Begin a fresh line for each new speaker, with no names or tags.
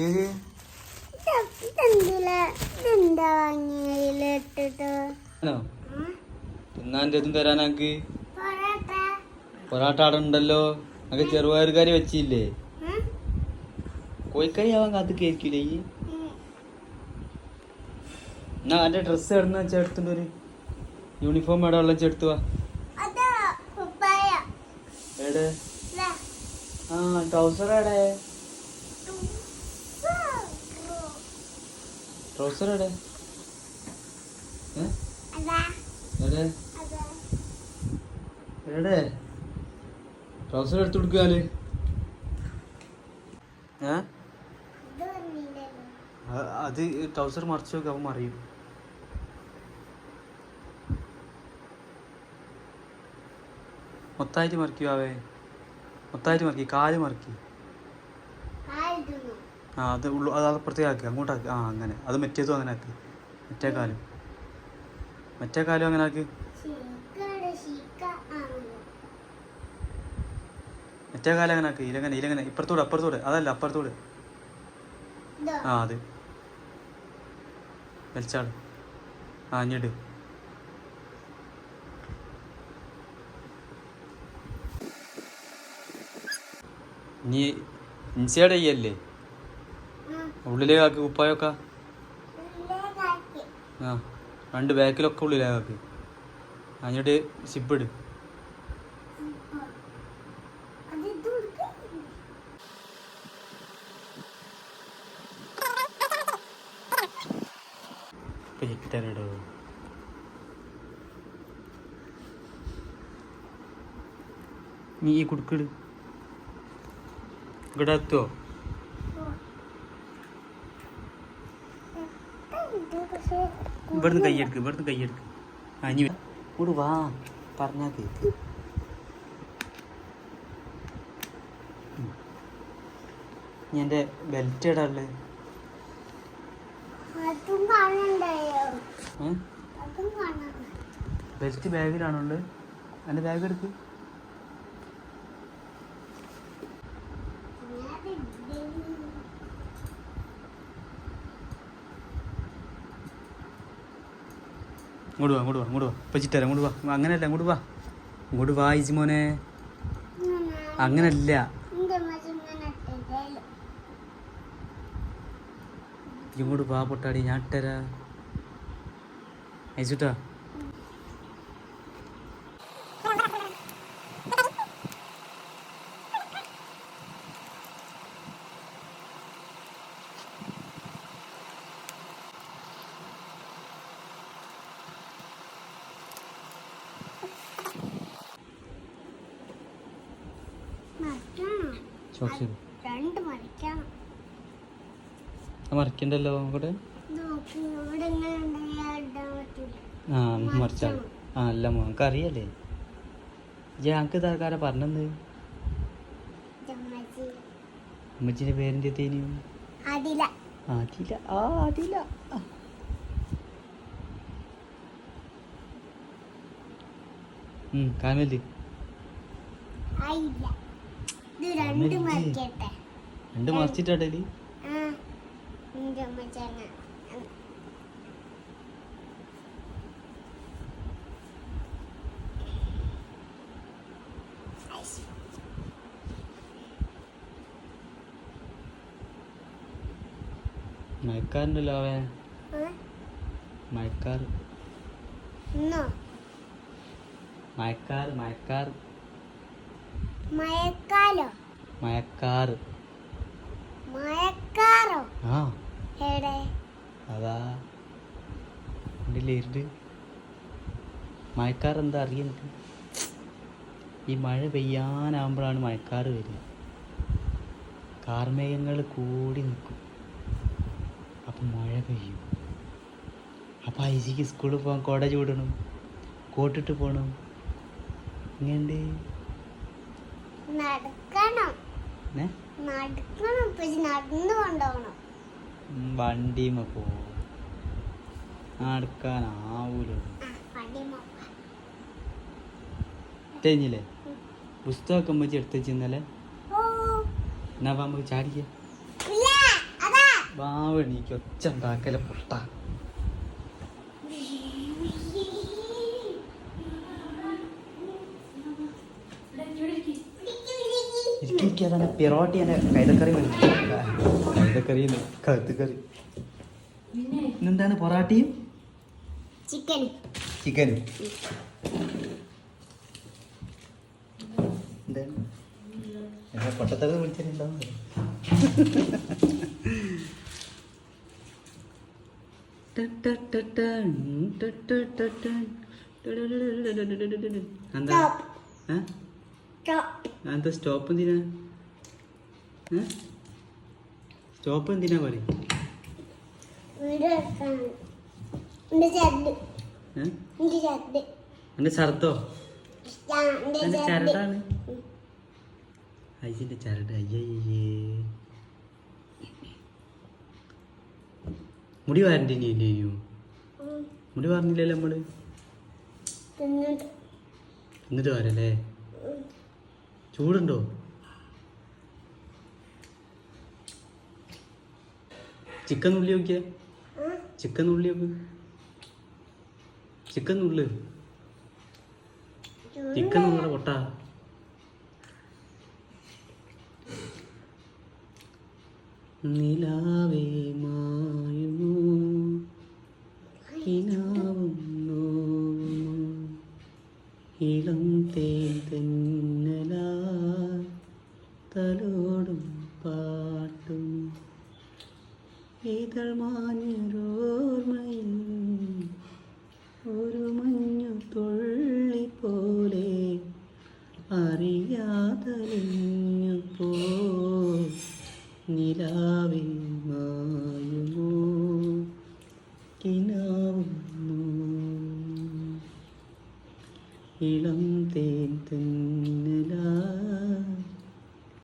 ഏത്?
ഇതെന്താ വാങ്ങിയിട്ടിട്ട്
ആണോ തിന്നാന്റെ ഇതും തരാനക്ക്
പൊറോട്ട.
അവിടെ ഉണ്ടല്ലോ. നമുക്ക് ചെറുപയർക്കാരി വെച്ചില്ലേ? കോഴിക്കറി ആവാൻ കാത്ത് കേൾക്കില്ലേ ഈ? എന്നാ എന്റെ ഡ്രസ്സ് എവിടുന്ന വെച്ചാൽ എടുത്തിട്ട് ഒരു യൂണിഫോം എവിടെ ഉള്ള എടുത്തു വാ. എവിടെ. ആ ട്രൗസർ എവിടെ? ട്രൗസർ എവിടെ? എവിടെ? എവിടെ? ട്രൗസർ എടുത്തു കൊടുക്കാൽ ഏ? അത് ട്രൗസർ മറിച്ച് നോക്കി അവൻ മറിയും. മൊത്തമായിട്ട് മറിക്കുവാവേ മൊത്തമായിട്ട് മറക്കി കാൽ മറക്കി. ആ അത് ഉള്ളു അത് അപ്പുറത്തേക്ക് ആക്കി അങ്ങോട്ടാക്കി. ആ അങ്ങനെ. അത് മറ്റേതും അങ്ങനെ ആക്കി. മറ്റേ കാലും. മറ്റേ കാലും അങ്ങനെ ആക്കി. മറ്റേ കാലം അങ്ങനെ ആക്കി. ഇലങ്ങനെ ഇലങ്ങനെ ഇപ്പുറത്തൂടെ അപ്പുറത്തൂടെ. അതല്ല അപ്പുറത്തൂടെ. ആ അത്. വലിച്ചാട് ആ ഇഞ്ഞിട് ഇനി ഇൻസൈഡ് ചെയ്യല്ലേ ഉള്ളിലേക്കാക്ക് കുപ്പായൊക്കെ? ആ രണ്ട് ബാക്കിലൊക്കെ ഉള്ളിലേക്കാക്ക്. എന്നിട്ട്
കൊടുക്കാം
ഇട്ടരടോ നീ ഈ കുടുക്കിട് ഇവിടെ
പക്ഷേ
ഇവിടുന്ന് കൈയെടുക്ക് ഇവിടുന്ന് കൈയെടുക്ക്. അനി ഇനി വാ പറഞ്ഞാ കേക്ക്. ഞാൻ എന്റെ ബെൽറ്റ് ഏ? ബെൽറ്റ് ബാഗിലാണുള്ളത് എന്റെ ബാഗ് എടുക്ക്. ഇങ്ങോട്ട് വാ ഇങ്ങോട്ട് വാ ഇങ്ങോട്ട് വാ. പച്ചിട്ടാരാ ഇങ്ങോട്ട് വാ. അങ്ങനെയല്ല ഇങ്ങോട്ട് വാ. ഇങ്ങോട്ട് വാ ഇജി മോനെ. അങ്ങനല്ല. ഇങ്ങോട്ട് വാ പൊട്ടാടി. ഞാൻ ഇട്ടരാ. അയച്ചുട്ടാ
മറിക്കണം
ചോക്സ്
രണ്ട് മറിക്കണം
മറിക്കണ്ടല്ലോ
ഇവിടെ
ആ മറിച്ചാൽ ആ അല്ല മോ നമുക്ക് അറിയല്ലേ ഞങ്ങൾക്ക് ഇതാക്കാരെ പറഞ്ഞത് അമ്മച്ചിന്റെ പേരിന്റെ തേനിയും
അതില
ആ അതില്ല ആ.
രണ്ട് മറിച്ചിട്ടടൽ
മയക്കാറുണ്ടല്ലോ അവൻ. മയക്കാർ
ഇന്നോ?
മയക്കാർ മയക്കാർ മയക്കാറ്
മയക്കാറോ
ആ.
എവിടെ?
അതാ. കണ്ടില്ലേ മയക്കാർ എന്താ അറിയുന്നത് ഈ മഴ പെയ്യാനാകുമ്പോഴാണ് മഴക്കാർ വരുന്നത്. കാർമേഘങ്ങൾ കൂടി നിൽക്കും. അപ്പം മഴ പെയ്യും. അപ്പം ഐജിക്ക് സ്കൂളിൽ പോകാൻ കുട ചൂടണം കോട്ടിട്ട് പോകണം. ഇങ്ങനെയുണ്ട്.
നടക്കണം. നടക്കണം. നടന്നു കൊണ്ടുപോകണം.
വണ്ടിമ പോ. നടക്കാനാവൂലോ. പുസ്തകമൊക്കെ എടുത്ത് വെച്ച്
ഓ.
എന്നാ ചാടിക്ക.
അതാ.
ഒച്ച ഉണ്ടാക്കല പൊട്ട. ഇരിക്കും അതാണ് പിറോട്ടി എന്റെ കൈതക്കറി കൈതക്കറി കഴുത്തുകറി ഇന്നെന്താണ് പൊറാട്ടിയും
ചിക്കൻ
ചിക്കൻ എന്താണ് പൊട്ടത്തത് വിളിച്ചിട്ടുണ്ടാവും എന്താ എന്താ സ്റ്റോപ്പ് എന്തിനാ? സ്റ്റോപ്പ് എന്തിനാ പറയും
എന്റെ
ഏ?
എന്റെ
ചരടാണ്. ഐസിന്റെ ചരട്. അയ്യേ മുടി വാരണ്ടി ഇനി ഇല്ലേ മുടി പറഞ്ഞില്ലല്ലോ
നമ്മൾ?
എന്നിട്ട് വരല്ലേ? ചൂടുണ്ടോ? ചിക്കൻ ഉള്ളി നോക്കിയ. ചിക്കൻ ഉള്ളി നോക്ക്. ചിക്കൻ ഉള്ളു. ചിക്കൻ ഉള്ള കൊട്ട നിലാവേ മായുമോ കിനാവും ഇതൾ മാഞ്ഞൊരോർമ്മയിൽ ഒരു മഞ്ഞു തുള്ളി പോലെ അറിയാതലിഞ്ഞു പോ നിലാവിൽ മായുമോ? കിനാവുന്നു. ഇളം തേൻ തെന്നലാ